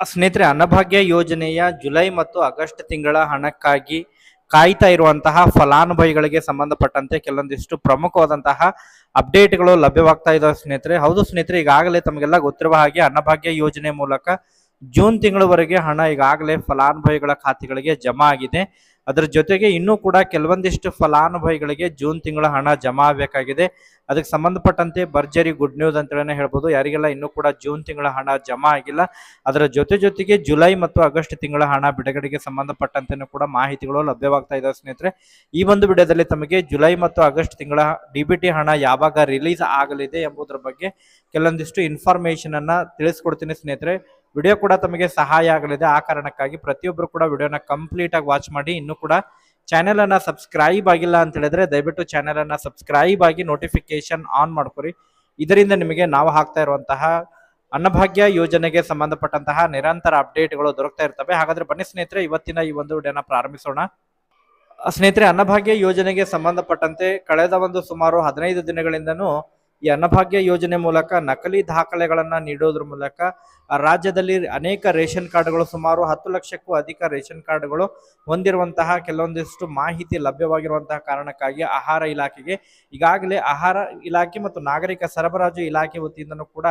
ಸ್ನೇಹಿತರೆ, ಅನ್ನಭಾಗ್ಯ ಯೋಜನೆಯ ಜುಲೈ ಮತ್ತು ಆಗಸ್ಟ್ ತಿಂಗಳ ಹಣಕ್ಕಾಗಿ ಕಾಯ್ತಾ ಇರುವಂತಹ ಫಲಾನುಭವಿಗಳಿಗೆ ಸಂಬಂಧಪಟ್ಟಂತೆ ಕೆಲವೊಂದಿಷ್ಟು ಪ್ರಮುಖವಾದಂತಹ ಅಪ್ಡೇಟ್ಗಳು ಲಭ್ಯವಾಗ್ತಾ ಇದಾವೆ ಸ್ನೇಹಿತರೆ. ಹೌದು ಸ್ನೇಹಿತರೆ, ಈಗಾಗಲೇ ತಮಗೆಲ್ಲ ಗೊತ್ತಿರುವ ಹಾಗೆ ಅನ್ನಭಾಗ್ಯ ಯೋಜನೆ ಮೂಲಕ ಜೂನ್ ತಿಂಗಳವರೆಗೆ ಹಣ ಈಗಾಗಲೇ ಫಲಾನುಭವಿಗಳ ಖಾತೆಗಳಿಗೆ ಜಮಾ ಆಗಿದೆ. ಅದರ ಜೊತೆಗೆ ಇನ್ನೂ ಕೂಡ ಕೆಲವೊಂದಿಷ್ಟು ಫಲಾನುಭವಿಗಳಿಗೆ ಜೂನ್ ತಿಂಗಳ ಹಣ ಜಮಾ ಆಗಬೇಕಾಗಿದೆ. ಅದಕ್ಕೆ ಸಂಬಂಧಪಟ್ಟಂತೆ ಭರ್ಜರಿ ಗುಡ್ ನ್ಯೂಸ್ ಅಂತೇಳಿ ಹೇಳ್ಬೋದು. ಯಾರಿಗೆಲ್ಲ ಇನ್ನೂ ಕೂಡ ಜೂನ್ ತಿಂಗಳ ಹಣ ಜಮಾ ಆಗಿಲ್ಲ, ಅದರ ಜೊತೆ ಜೊತೆಗೆ ಜುಲೈ ಮತ್ತು ಆಗಸ್ಟ್ ತಿಂಗಳ ಹಣ ಬಿಡುಗಡೆಗೆ ಸಂಬಂಧಪಟ್ಟಂತೆನೂ ಕೂಡ ಮಾಹಿತಿಗಳು ಲಭ್ಯವಾಗ್ತಾ ಇದ್ದಾವೆ ಸ್ನೇಹಿತರೆ. ಈ ಒಂದು ವಿಡಿಯೋದಲ್ಲಿ ತಮಗೆ ಜುಲೈ ಮತ್ತು ಆಗಸ್ಟ್ ತಿಂಗಳ ಡಿ ಬಿ ಟಿ ಹಣ ಯಾವಾಗ ರಿಲೀಸ್ ಆಗಲಿದೆ ಎಂಬುದರ ಬಗ್ಗೆ ಕೆಲವೊಂದಿಷ್ಟು ಇನ್ಫಾರ್ಮೇಷನನ್ನು ತಿಳಿಸ್ಕೊಡ್ತೀನಿ ಸ್ನೇಹಿತರೆ. ವಿಡಿಯೋ ಕೂಡ ತಮಗೆ ಸಹಾಯ ಆಗಲಿದೆ. ಆ ಕಾರಣಕ್ಕಾಗಿ ಪ್ರತಿಯೊಬ್ಬರು ಕೂಡ ವಿಡಿಯೋನ ಕಂಪ್ಲೀಟ್ ಆಗಿ ವಾಚ್ ಮಾಡಿ. ಇನ್ನೂ ಕೂಡ ಚಾನೆಲ್ ಅನ್ನ ಸಬ್ಸ್ಕ್ರೈಬ್ ಆಗಿಲ್ಲ ಅಂತ ಹೇಳಿದ್ರೆ ದಯವಿಟ್ಟು ಚಾನೆಲ್ ಅನ್ನ ಸಬ್ಸ್ಕ್ರೈಬ್ ಆಗಿ ನೋಟಿಫಿಕೇಶನ್ ಆನ್ ಮಾಡ್ಕೊರಿ. ಇದರಿಂದ ನಿಮಗೆ ನಾವು ಹಾಕ್ತಾ ಇರುವಂತಹ ಅನ್ನಭಾಗ್ಯ ಯೋಜನೆಗೆ ಸಂಬಂಧಪಟ್ಟಂತಹ ನಿರಂತರ ಅಪ್ಡೇಟ್ಗಳು ದೊರಕ್ತಾ ಇರ್ತವೆ. ಹಾಗಾದ್ರೆ ಬನ್ನಿ ಸ್ನೇಹಿತರೆ, ಇವತ್ತಿನ ಈ ಒಂದು ವಿಡಿಯೋನ ಪ್ರಾರಂಭಿಸೋಣ. ಸ್ನೇಹಿತರೆ, ಅನ್ನಭಾಗ್ಯ ಯೋಜನೆಗೆ ಸಂಬಂಧಪಟ್ಟಂತೆ ಕಳೆದ ಒಂದು ಸುಮಾರು ಹದಿನೈದು ದಿನಗಳಿಂದನೂ ಈ ಅನ್ನಭಾಗ್ಯ ಯೋಜನೆ ಮೂಲಕ ನಕಲಿ ದಾಖಲೆಗಳನ್ನು ನೀಡೋದ್ರ ಮೂಲಕ ರಾಜ್ಯದಲ್ಲಿ ಅನೇಕ ರೇಷನ್ ಕಾರ್ಡ್ಗಳು ಸುಮಾರು ಹತ್ತು ಲಕ್ಷಕ್ಕೂ ಅಧಿಕ ರೇಷನ್ ಕಾರ್ಡ್ಗಳು ಹೊಂದಿರುವಂತಹ ಕೆಲವೊಂದಿಷ್ಟು ಮಾಹಿತಿ ಲಭ್ಯವಾಗಿರುವಂತಹ ಕಾರಣಕ್ಕಾಗಿ ಆಹಾರ ಇಲಾಖೆಗೆ, ಈಗಾಗಲೇ ಆಹಾರ ಇಲಾಖೆ ಮತ್ತು ನಾಗರಿಕ ಸರಬರಾಜು ಇಲಾಖೆ ವತಿಯಿಂದನೂ ಕೂಡ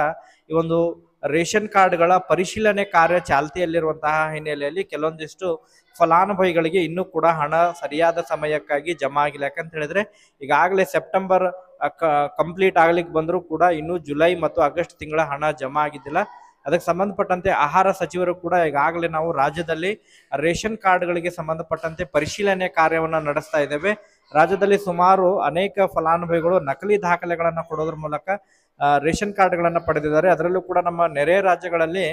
ಈ ಒಂದು ರೇಷನ್ ಕಾರ್ಡ್ಗಳ ಪರಿಶೀಲನೆ ಕಾರ್ಯ ಚಾಲ್ತಿಯಲ್ಲಿರುವಂತಹ ಹಿನ್ನೆಲೆಯಲ್ಲಿ ಕೆಲವೊಂದಿಷ್ಟು ಫಲಾನುಭವಿಗಳಿಗೆ ಇನ್ನೂ ಕೂಡ ಹಣ ಸರಿಯಾದ ಸಮಯಕ್ಕಾಗಿ ಜಮಾ ಆಗಿಲ್ಲ. ಯಾಕಂತ ಹೇಳಿದ್ರೆ ಈಗಾಗಲೇ ಸೆಪ್ಟೆಂಬರ್ ಕಂಪ್ಲೀಟ್ ಆಗ್ಲಿಕ್ಕೆ ಬಂದರೂ ಕೂಡ ಇನ್ನೂ ಜುಲೈ ಮತ್ತು ಆಗಸ್ಟ್ ತಿಂಗಳ ಹಣ ಜಮಾ ಆಗಿದ್ದಿಲ್ಲ. ಅದಕ್ಕೆ ಸಂಬಂಧಪಟ್ಟಂತೆ ಆಹಾರ ಸಚಿವರು ಕೂಡ ಈಗಾಗಲೇ ನಾವು ರಾಜ್ಯದಲ್ಲಿ ರೇಷನ್ ಕಾರ್ಡ್ಗಳಿಗೆ ಸಂಬಂಧಪಟ್ಟಂತೆ ಪರಿಶೀಲನೆ ಕಾರ್ಯವನ್ನು ನಡೆಸ್ತಾ ಇದ್ದೇವೆ. ರಾಜ್ಯದಲ್ಲಿ ಸುಮಾರು ಅನೇಕ ಫಲಾನುಭವಿಗಳು ನಕಲಿ ದಾಖಲೆಗಳನ್ನು ಕೊಡೋದ್ರ ಮೂಲಕ ರೇಷನ್ ಕಾರ್ಡ್ಗಳನ್ನು ಪಡೆದಿದ್ದಾರೆ. ಅದರಲ್ಲೂ ಕೂಡ ನಮ್ಮ ನೆರೆ ರಾಜ್ಯಗಳಲ್ಲಿ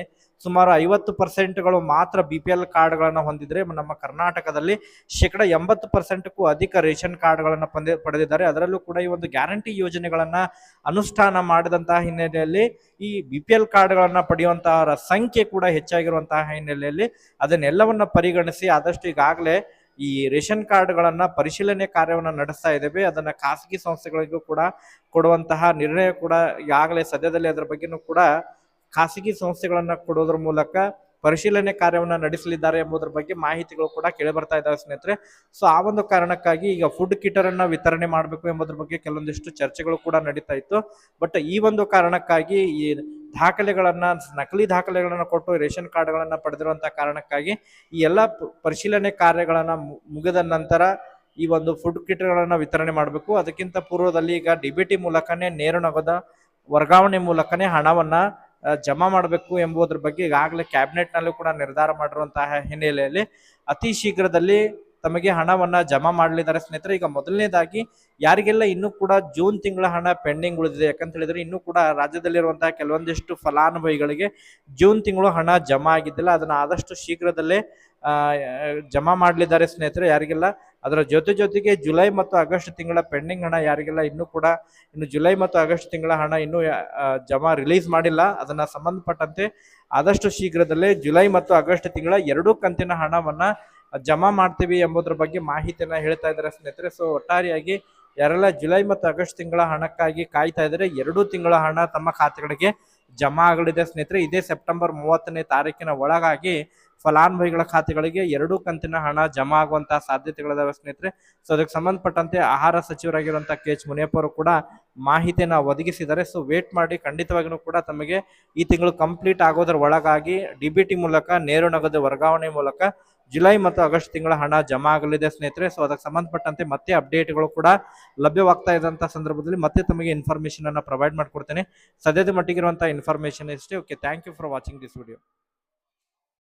ಸುಮಾರು ಐವತ್ತು ಪರ್ಸೆಂಟ್ಗಳು ಮಾತ್ರ ಬಿ ಪಿ ಎಲ್ ಕಾರ್ಡ್ಗಳನ್ನು ಹೊಂದಿದ್ರೆ ನಮ್ಮ ಕರ್ನಾಟಕದಲ್ಲಿ ಶೇಕಡ ಎಂಬತ್ತು ಪರ್ಸೆಂಟ್ಗೂ ಅಧಿಕ ರೇಷನ್ ಕಾರ್ಡ್ಗಳನ್ನು ಪಡೆದಿದ್ದಾರೆ. ಅದರಲ್ಲೂ ಕೂಡ ಈ ಒಂದು ಗ್ಯಾರಂಟಿ ಯೋಜನೆಗಳನ್ನು ಅನುಷ್ಠಾನ ಮಾಡಿದಂತಹ ಹಿನ್ನೆಲೆಯಲ್ಲಿ ಈ ಬಿ ಪಿ ಎಲ್ ಕಾರ್ಡ್ಗಳನ್ನು ಪಡೆಯುವಂತಹ ಸಂಖ್ಯೆ ಕೂಡ ಹೆಚ್ಚಾಗಿರುವಂತಹ ಹಿನ್ನೆಲೆಯಲ್ಲಿ ಅದನ್ನೆಲ್ಲವನ್ನ ಪರಿಗಣಿಸಿ ಆದಷ್ಟು ಈಗಾಗಲೇ ಈ ರೇಷನ್ ಕಾರ್ಡ್ಗಳನ್ನ ಪರಿಶೀಲನೆ ಕಾರ್ಯವನ್ನು ನಡೆಸ್ತಾ ಇದ್ದೇವೆ. ಅದನ್ನ ಖಾಸಗಿ ಸಂಸ್ಥೆಗಳಿಗೂ ಕೂಡ ಕೊಡುವಂತಹ ನಿರ್ಣಯ ಕೂಡ ಈಗಾಗಲೇ ಸದ್ಯದಲ್ಲಿ ಅದರ ಬಗ್ಗೆನೂ ಕೂಡ ಖಾಸಗಿ ಸಂಸ್ಥೆಗಳನ್ನ ಕೊಡೋದ್ರ ಮೂಲಕ ಪರಿಶೀಲನೆ ಕಾರ್ಯವನ್ನ ನಡೆಸಲಿದ್ದಾರೆ ಎಂಬುದರ ಬಗ್ಗೆ ಮಾಹಿತಿಗಳು ಕೂಡ ಕೇಳಿ ಬರ್ತಾ ಇದ್ದಾವೆ ಸ್ನೇಹಿತರೆ. ಸೊ, ಆ ಒಂದು ಕಾರಣಕ್ಕಾಗಿ ಈಗ ಫುಡ್ ಕಿಟರ್ ಅನ್ನ ವಿತರಣೆ ಮಾಡಬೇಕು ಎಂಬುದರ ಬಗ್ಗೆ ಕೆಲವೊಂದಿಷ್ಟು ಚರ್ಚೆಗಳು ಕೂಡ ನಡೀತಾ ಇತ್ತು. ಬಟ್ ಈ ಒಂದು ಕಾರಣಕ್ಕಾಗಿ ಈ ದಾಖಲೆಗಳನ್ನ, ನಕಲಿ ದಾಖಲೆಗಳನ್ನು ಕೊಟ್ಟು ರೇಷನ್ ಕಾರ್ಡ್ಗಳನ್ನು ಪಡೆದಿರುವಂಥ ಕಾರಣಕ್ಕಾಗಿ ಈ ಎಲ್ಲ ಪರಿಶೀಲನೆ ಕಾರ್ಯಗಳನ್ನು ಮುಗಿದ ನಂತರ ಈ ಒಂದು ಫುಡ್ ಕಿಟ್ಗಳನ್ನು ವಿತರಣೆ ಮಾಡಬೇಕು. ಅದಕ್ಕಿಂತ ಪೂರ್ವದಲ್ಲಿ ಈಗ ಡಿ ಬಿ ಟಿ ಮೂಲಕನೇ ನೇರ ನಗದ ವರ್ಗಾವಣೆ ಮೂಲಕನೇ ಹಣವನ್ನ ಜಮಾ ಮಾಡಬೇಕು ಎಂಬುದರ ಬಗ್ಗೆ ಈಗಾಗಲೇ ಕ್ಯಾಬಿನೆಟ್ ನಲ್ಲೂ ಕೂಡ ನಿರ್ಧಾರ ಮಾಡಿರುವಂತಹ ಹಿನ್ನೆಲೆಯಲ್ಲಿ ಅತಿ ಶೀಘ್ರದಲ್ಲಿ ತಮಗೆ ಹಣವನ್ನ ಜಮಾ ಮಾಡಲಿದ್ದಾರೆ ಸ್ನೇಹಿತರೆ. ಈಗ ಮೊದಲನೇದಾಗಿ ಯಾರಿಗೆಲ್ಲ ಇನ್ನೂ ಕೂಡ ಜೂನ್ ತಿಂಗಳ ಹಣ ಪೆಂಡಿಂಗ್ ಉಳಿದಿದೆ, ಯಾಕಂತ ಹೇಳಿದ್ರೆ ಇನ್ನೂ ಕೂಡ ರಾಜ್ಯದಲ್ಲಿರುವಂತಹ ಕೆಲವೊಂದಿಷ್ಟು ಫಲಾನುಭವಿಗಳಿಗೆ ಜೂನ್ ತಿಂಗಳು ಹಣ ಜಮಾ ಆಗಿದ್ದಿಲ್ಲ. ಅದನ್ನ ಆದಷ್ಟು ಶೀಘ್ರದಲ್ಲೇ ಜಮಾ ಮಾಡಲಿದ್ದಾರೆ ಸ್ನೇಹಿತರೆ. ಯಾರಿಗೆಲ್ಲ ಅದರ ಜೊತೆ ಜೊತೆಗೆ ಜುಲೈ ಮತ್ತು ಆಗಸ್ಟ್ ತಿಂಗಳ ಪೆಂಡಿಂಗ್ ಹಣ ಯಾರಿಗೆಲ್ಲ ಇನ್ನೂ ಕೂಡ, ಇನ್ನು ಜುಲೈ ಮತ್ತು ಆಗಸ್ಟ್ ತಿಂಗಳ ಹಣ ಇನ್ನೂ ಜಮಾ ರಿಲೀಸ್ ಮಾಡಿಲ್ಲ, ಅದನ್ನ ಸಂಬಂಧಪಟ್ಟಂತೆ ಆದಷ್ಟು ಶೀಘ್ರದಲ್ಲೇ ಜುಲೈ ಮತ್ತು ಆಗಸ್ಟ್ ತಿಂಗಳ ಎರಡೂ ಕಂತಿನ ಹಣವನ್ನ ಜಮಾ ಮಾಡ್ತೀವಿ ಎಂಬುದರ ಬಗ್ಗೆ ಮಾಹಿತಿಯನ್ನ ಹೇಳ್ತಾ ಇದ್ದಾರೆ ಸ್ನೇಹಿತರೆ. ಸೊ ಒಟ್ಟಾರೆಯಾಗಿ ಯಾರೆಲ್ಲ ಜುಲೈ ಮತ್ತು ಆಗಸ್ಟ್ ತಿಂಗಳ ಹಣಕ್ಕಾಗಿ ಕಾಯ್ತಾ ಇದ್ದಾರೆ. ಎರಡು ತಿಂಗಳ ಹಣ ತಮ್ಮ ಖಾತೆಗಳಿಗೆ ಜಮಾ ಆಗಲಿದೆ ಸ್ನೇಹಿತರೆ. ಇದೇ ಸೆಪ್ಟೆಂಬರ್ ಮೂವತ್ತನೇ ತಾರೀಕಿನ ಒಳಗಾಗಿ ಫಲಾನುಭವಿಗಳ ಖಾತೆಗಳಿಗೆ ಎರಡು ಕಂತಿನ ಹಣ ಜಮಾ ಆಗುವಂತಹ ಸಾಧ್ಯತೆಗಳಿದಾವೆ ಸ್ನೇಹಿತರೆ. ಸೊ ಅದಕ್ಕೆ ಸಂಬಂಧಪಟ್ಟಂತೆ ಆಹಾರ ಸಚಿವರಾಗಿರುವಂತಹ ಕೆ ಎಚ್ ಮುನಿಯಪ್ಪ ಅವರು ಕೂಡ ಮಾಹಿತಿಯನ್ನು ಒದಗಿಸಿದ್ದಾರೆ. ಸೊ ವೇಟ್ ಮಾಡಿ ಖಂಡಿತವಾಗಿಯೂ ಕೂಡ ತಮಗೆ ಈ ತಿಂಗಳು ಕಂಪ್ಲೀಟ್ ಆಗೋದ್ರ ಒಳಗಾಗಿ ಡಿ ಮೂಲಕ, ನೇರ ನಗದು ವರ್ಗಾವಣೆ ಮೂಲಕ ಜುಲೈ ಮತ್ತು ಆಗಸ್ಟ್ ತಿಂಗಳ ಹಣ ಜಮಾ ಆಗಲಿದೆ ಸ್ನೇಹಿತರೆ. ಸೊ ಅದಕ್ಕೆ ಸಂಬಂಧಪಟ್ಟಂತೆ ಮತ್ತೆ ಅಪ್ಡೇಟ್ಗಳು ಕೂಡ ಲಭ್ಯವಾಗ್ತಾ ಇದ್ದಂಥ ಸಂದರ್ಭದಲ್ಲಿ ಮತ್ತೆ ತಮಗೆ ಇನ್ಫಾರ್ಮೇಶನ್ ಅನ್ನ ಪ್ರೊವೈಡ್ ಮಾಡ್ಕೊಡ್ತೇನೆ. ಸದ್ಯದ ಮಟ್ಟಿಗಿರುವಂತಹ ಇನ್ಫಾರ್ಮೇಷನ್ ಇಷ್ಟೇ. Okay thank you for watching this video